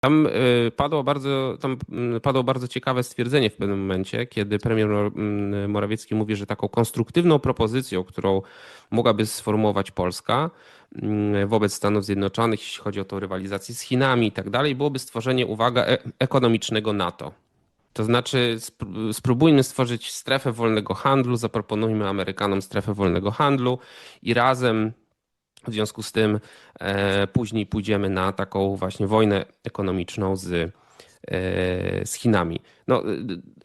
Tam y, padło bardzo, tam mm, padło bardzo ciekawe stwierdzenie w pewnym momencie, kiedy premier mm, Morawiecki mówi, że taką konstruktywną propozycją, którą mogłaby sformułować Polska mm, wobec Stanów Zjednoczonych, jeśli chodzi o tą rywalizację z Chinami i tak dalej, byłoby stworzenie, uwaga, e- ekonomicznego NATO. To znaczy, spró- spróbujmy stworzyć strefę wolnego handlu, zaproponujmy Amerykanom strefę wolnego handlu i razem w związku z tym e, później pójdziemy na taką właśnie wojnę ekonomiczną z, e, z Chinami. No, e,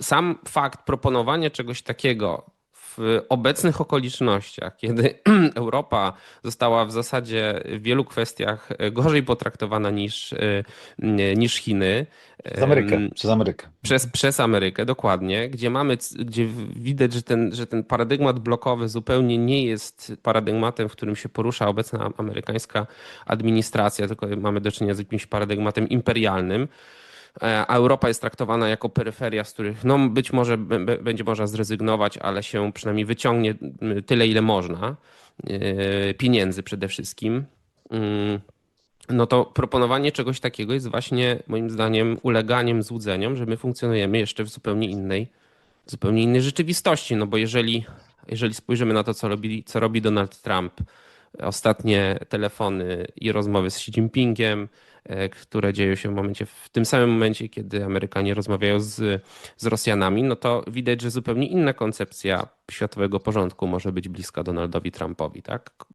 sam fakt proponowania czegoś takiego w obecnych okolicznościach, kiedy Europa została w zasadzie w wielu kwestiach gorzej potraktowana niż, e, niż Chiny. Przez Amerykę, przez Amerykę. przez, przez Amerykę, dokładnie, gdzie mamy, gdzie widać, że ten, że ten paradygmat blokowy zupełnie nie jest paradygmatem, w którym się porusza obecna amerykańska administracja, tylko mamy do czynienia z jakimś paradygmatem imperialnym. E, A Europa jest traktowana jako peryferia, z których no, być może będzie można zrezygnować, ale się przynajmniej wyciągnie tyle, ile można. E, Pieniędzy przede wszystkim. Mm no to proponowanie czegoś takiego jest właśnie moim zdaniem uleganiem złudzeniom, że my funkcjonujemy jeszcze w zupełnie innej, zupełnie innej rzeczywistości. No bo jeżeli, jeżeli spojrzymy na to, co robi, co robi Donald Trump, ostatnie telefony i rozmowy z Xi Jinpingiem, e, które dzieją się w momencie, w tym samym momencie, kiedy Amerykanie rozmawiają z, z Rosjanami, no to widać, że zupełnie inna koncepcja światowego porządku może być bliska Donaldowi Trumpowi, tak?